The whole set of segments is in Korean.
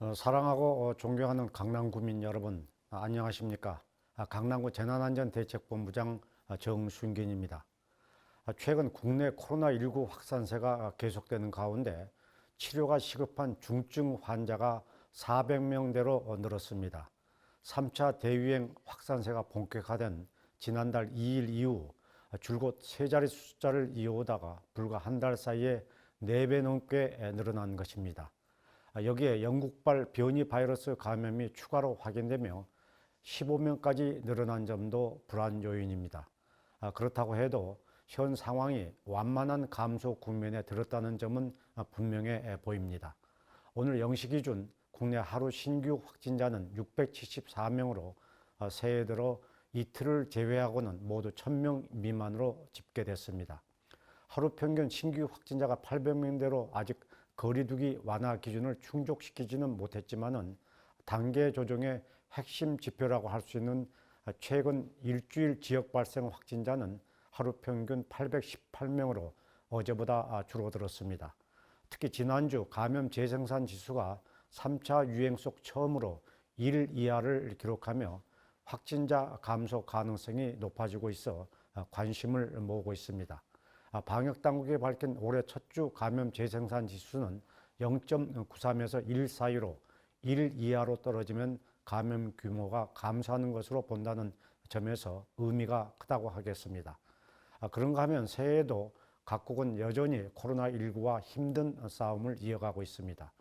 어, 사랑하고 어, 존경하는 강남구민 여러분 아, 안녕하십니까? 아, 강남구 재난안전대책본부장 아, 정순균입니다. 아, 최근 국내 코로나19 확산세가 아, 계속되는 가운데 치료가 시급한 중증 환자가 400명대로 어, 늘었습니다. 3차 대유행 확산세가 본격화된 지난달 2일 이후 아, 줄곧 세 자리 숫자를 이어오다가 불과 한 달 사이에 4배 넘게 에, 늘어난 것입니다. 아, 여기에 영국발 변이 바이러스 감염이 추가로 확인되며 15명까지 늘어난 점도 불안 요인입니다. 아, 그렇다고 해도 현 상황이 완만한 감소 국면에 들었다는 점은 아, 분명해 보입니다. 오늘 0시 기준 국내 하루 신규 확진자는 674명으로 아, 새해 들어 이틀을 제외하고는 모두 1000명 미만으로 집계됐습니다. 하루 평균 신규 확진자가 800명대로 아직 거리두기 완화 기준을 충족시키지는 못했지만은 단계 조정의 핵심 지표라고 할 수 있는 최근 일주일 지역 발생 확진자는 하루 평균 818명으로 어제보다 줄어들었습니다. 특히 지난주 감염 재생산 지수가 3차 유행 속 처음으로 1 이하를 기록하며 확진자 감소 가능성이 높아지고 있어 관심을 모으고 있습니다. 아, 방역 당국이 밝힌 올해 첫 주 감염 재생산 지수는 0.93에서 1 사이로 1 이하로 떨어지면 감염 규모가 감소하는 것으로 본다는 점에서 의미가 크다고 하겠습니다. 아, 그런가 하면 새해에도 각국은 여전히 코로나19와 힘든 싸움을 이어가고 있습니다.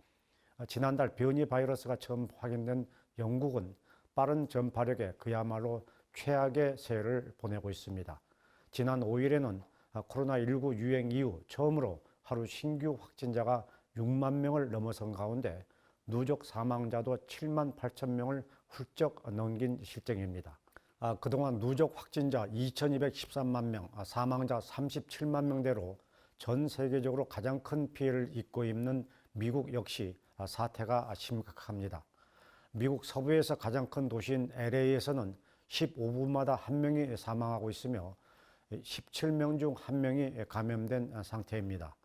아, 지난달 변이 바이러스가 처음 확인된 영국은 빠른 전파력에 그야말로 최악의 새해를 보내고 있습니다. 지난 5일에는 아, 코로나19 유행 이후 처음으로 하루 신규 확진자가 6만 명을 넘어선 가운데 누적 사망자도 7만 8천 명을 훌쩍 넘긴 실정입니다. 아, 그동안 누적 확진자 2,213만 명, 아, 사망자 37만 명대로 전 세계적으로 가장 큰 피해를 입고 있는 미국 역시 아, 사태가 심각합니다. 미국 서부에서 가장 큰 도시인 LA에서는 15분마다 한 명이 사망하고 있으며 17명 중 한 명이 감염된 상태입니다.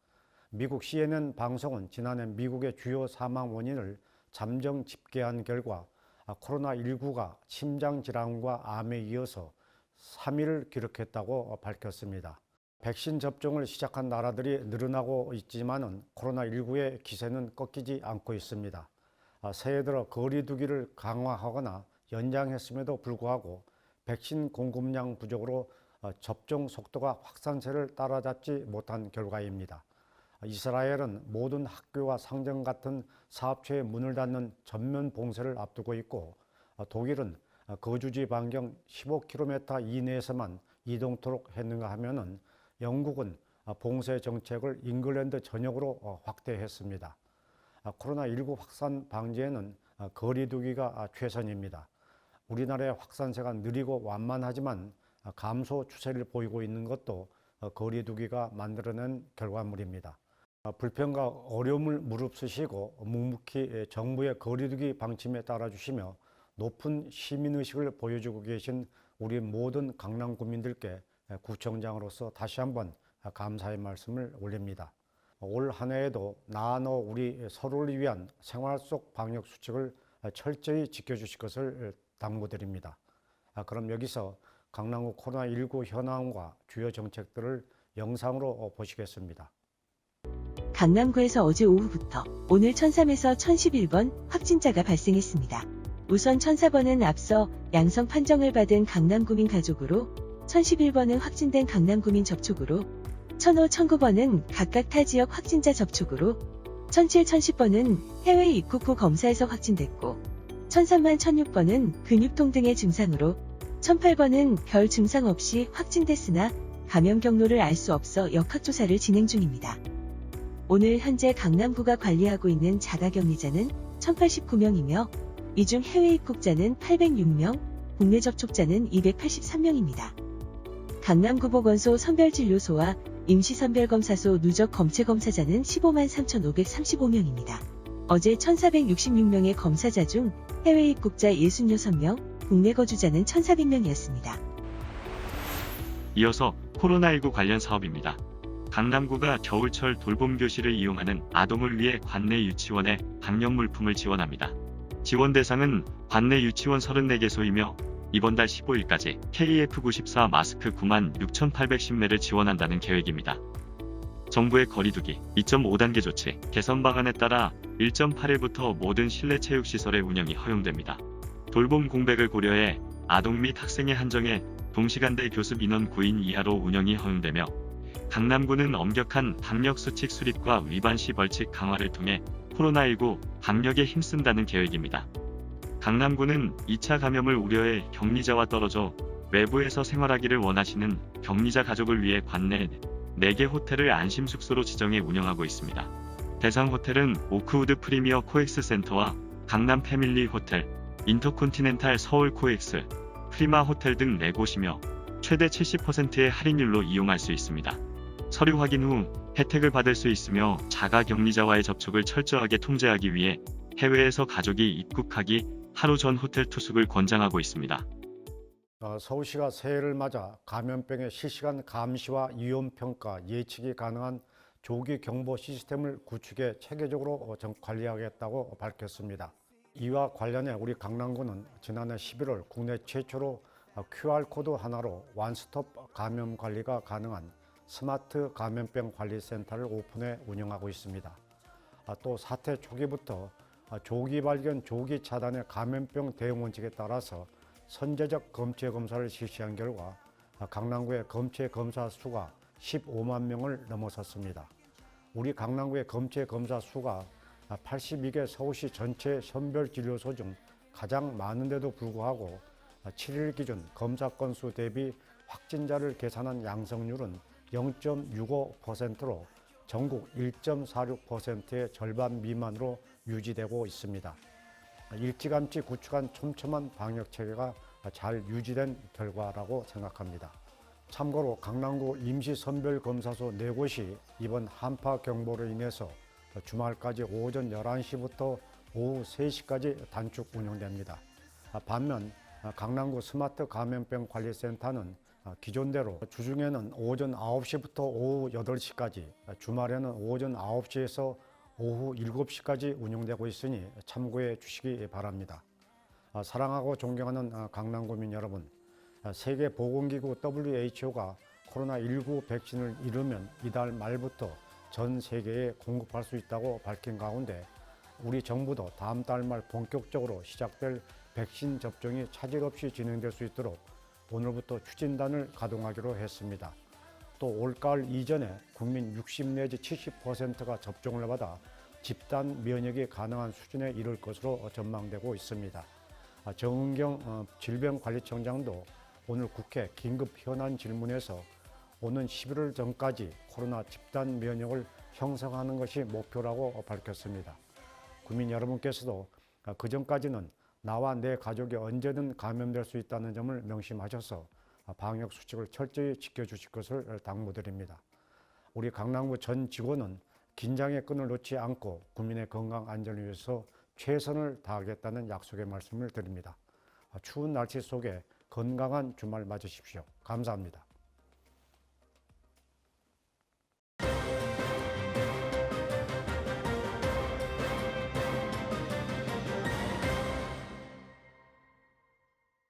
미국 CNN 방송은 지난해 미국의 주요 사망 원인을 잠정 집계한 결과 아, 코로나19가 심장 질환과 암에 이어서 3위를 기록했다고 밝혔습니다. 백신 접종을 시작한 나라들이 늘어나고 있지만은 코로나19의 기세는 꺾이지 않고 있습니다. 아, 새해 들어 거리두기를 강화하거나 연장했음에도 불구하고 백신 공급량 부족으로 어, 접종 속도가 확산세를 따라잡지 못한 결과입니다. 이스라엘은 모든 학교와 상점 같은 사업체의 문을 닫는 전면 봉쇄를 앞두고 있고 어, 독일은 거주지 반경 15km 이내에서만 이동토록 했는가 하면은 영국은 봉쇄 정책을 잉글랜드 전역으로 어, 확대했습니다. 코로나19 확산 방지에는 거리두기가 최선입니다. 우리나라의 확산세가 느리고 완만하지만 감소 추세를 보이고 있는 것도 어, 거리두기가 만들어낸 결과물입니다. 아, 불평과 어려움을 무릅쓰시고 묵묵히 정부의 거리두기 방침에 따라주시며 높은 시민의식을 보여주고 계신 우리 모든 강남 구민들께 구청장으로서 다시 한번 감사의 말씀을 올립니다. 올 한 해에도 나 너 우리 서로를 위한 생활 속 방역 수칙을 철저히 지켜주실 것을 당부드립니다. 아, 그럼 여기서 강남구 코로나19 현황과 주요 정책들을 영상으로 보시겠습니다. 강남구에서 어제 오후부터 오늘 1003에서 1011번 확진자가 발생했습니다. 우선 1004번은 앞서 양성 판정을 받은 강남구민 가족으로 1011번은 확진된 강남구민 접촉으로 1005, 1009번은 각각 타 지역 확진자 접촉으로 1007, 1010번은 해외 입국 후 검사에서 확진됐고 1003만 1006번은 근육통 등의 증상으로 1008번은 별 증상 없이 확진됐으나 감염 경로를 알 수 없어 역학조사를 진행 중입니다. 오늘 현재 강남구가 관리하고 있는 자가격리자는 1089명이며 이 중 해외 입국자는 806명, 국내 접촉자는 283명입니다. 강남구 보건소 선별진료소와 임시선별검사소 누적 검체검사자는 15만 3,535명입니다. 어제 1,466명의 검사자 중 해외 입국자 66명, 국내 거주자는 1,400명이었습니다. 이어서 코로나19 관련 사업입니다. 강남구가 겨울철 돌봄 교실을 이용하는 아동을 위해 관내 유치원에 방역 물품을 지원합니다. 지원 대상은 관내 유치원 34개소이며 이번 달 15일까지 KF94 마스크 9만 6,810매를 지원한다는 계획입니다. 정부의 거리두기 2.5단계 조치 개선 방안에 따라 1.8일부터 모든 실내 체육시설의 운영이 허용됩니다. 돌봄 공백을 고려해 아동 및 학생의 한정에 동시간대 교습 인원 9인 이하로 운영이 허용되며 강남구는 엄격한 방역 수칙 수립과 위반 시 벌칙 강화를 통해 코로나19 방역에 힘쓴다는 계획입니다. 강남구는 2차 감염을 우려해 격리자와 떨어져 외부에서 생활하기를 원하시는 격리자 가족을 위해 관내 4개 호텔을 안심 숙소로 지정해 운영하고 있습니다. 대상 호텔은 오크우드 프리미어 코엑스 센터와 강남 패밀리 호텔, 인터콘티넨탈 서울 코엑스, 프리마 호텔 등 4곳이며 최대 70%의 할인율로 이용할 수 있습니다. 서류 확인 후 혜택을 받을 수 있으며 자가 격리자와의 접촉을 철저하게 통제하기 위해 해외에서 가족이 입국하기 하루 전 호텔 투숙을 권장하고 있습니다. 어, 서울시가 새해를 맞아 감염병의 실시간 감시와 위험 평가, 예측이 가능한 조기 경보 시스템을 구축해 체계적으로 어, 정- 관리하겠다고 밝혔습니다. 이와 관련해 우리 강남구는 지난해 11월 국내 최초로 QR코드 하나로 원스톱 감염 관리가 가능한 스마트 감염병 관리센터를 오픈해 운영하고 있습니다. 아, 또 사태 초기부터 아, 조기 발견, 조기 차단의 감염병 대응 원칙에 따라서 선제적 검체 검사를 실시한 결과 아, 강남구의 검체 검사 수가 15만 명을 넘어섰습니다. 우리 강남구의 검체 검사 수가 82개 서울시 전체 선별 진료소 중 가장 많은데도 불구하고 7일 기준 검사 건수 대비 확진자를 계산한 양성률은 0.65%로 전국 1.46%의 절반 미만으로 유지되고 있습니다. 일찌감치 구축한 촘촘한 방역 체계가 잘 유지된 결과라고 생각합니다. 참고로 강남구 임시 선별 검사소 4곳이 이번 한파 경보로 인해서 주말까지 오전 11시부터 오후 3시까지 단축 운영됩니다. 반면 강남구 스마트 감염병 관리센터는 기존대로 주중에는 오전 9시부터 오후 8시까지, 주말에는 오전 9시에서 오후 7시까지 운영되고 있으니 참고해 주시기 바랍니다. 아, 사랑하고 존경하는 아, 강남구민 여러분, 아, 세계보건기구 WHO가 코로나19 백신을 이르면 이달 말부터 전 세계에 공급할 수 있다고 밝힌 가운데 우리 정부도 다음 달 말 본격적으로 시작될 백신 접종이 차질 없이 진행될 수 있도록 오늘부터 추진단을 가동하기로 했습니다. 또 올가을 이전에 국민 60 내지 70%가 접종을 받아 집단 면역이 가능한 수준에 이를 것으로 전망되고 있습니다. 아, 정은경 어, 질병관리청장도 오늘 국회 긴급 현안 질문에서 오는 11월 전까지 코로나 집단 면역을 형성하는 것이 목표라고 밝혔습니다. 국민 여러분께서도 그 전까지는 나와 내 가족이 언제든 감염될 수 있다는 점을 명심하셔서 방역 수칙을 철저히 지켜주실 것을 당부드립니다. 우리 강남구 전 직원은 긴장의 끈을 놓지 않고 국민의 건강 안전을 위해서 최선을 다하겠다는 약속의 말씀을 드립니다. 추운 날씨 속에 건강한 주말 맞으십시오. 감사합니다.